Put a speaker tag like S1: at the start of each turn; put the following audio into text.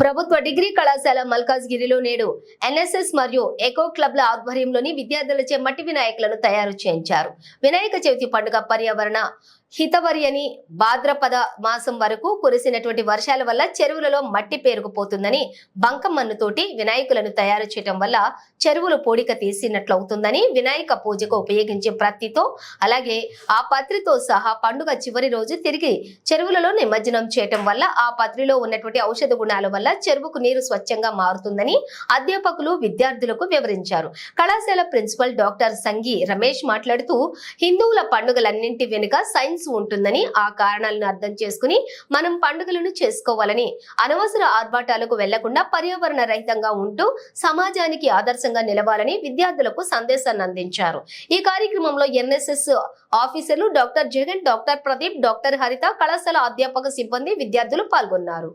S1: ప్రభుత్వ డిగ్రీ కళాశాల మల్కాజ్గిరిలో నేడు ఎన్ఎస్ఎస్ మరియు ఎకో క్లబ్ల ఆధ్వర్యంలోని విద్యార్థులచే మట్టి వినాయకులను తయారు చేయించారు. వినాయక చవితి పండుగ పర్యావరణ హితవర్యని భాద్రపద మాసం వరకు కురిసినటువంటి వర్షాల వల్ల చెరువులలో మట్టి పేరుకుపోతుందని బంకమన్నుతోటి వినాయకులను తయారు చేయటం వల్ల చెరువులు పూడిక తీసినట్లవుతుందని వినాయక పూజకు ఉపయోగించే ప్రత్తితో అలాగే ఆ పత్రితో సహా పండుగ చివరి రోజు తిరిగి చెరువులలో నిమజ్జనం చేయటం వల్ల ఆ పత్రిలో ఉన్నటువంటి ఔషధ గుణాల వల్ల చెరువుకు నీరు స్వచ్ఛంగా మారుతుందని అధ్యాపకులు విద్యార్థులకు వివరించారు. కళాశాల ప్రిన్సిపల్ డాక్టర్ సంగి రమేష్ మాట్లాడుతూ హిందువుల పండుగలన్నింటి వెనుక సైన్స్ ఉంటుందని ఆ కారణాలను అర్థం చేసుకుని మనం పండుగలను చేసుకోవాలని అనవసర ఆర్భాటాలకు వెళ్ళకుండా పర్యావరణ రహితంగా ఉంటూ సమాజానికి ఆదర్శంగా నిలవాలని విద్యార్థులకు సందేశాన్ని అందించారు. ఈ కార్యక్రమంలో ఎన్ఎస్ఎస్ ఆఫీసర్లు doctor Jagan doctor Pradeep doctor Haritha కళాశాల అధ్యాపక సిబ్బంది విద్యార్థులు పాల్గొన్నారు.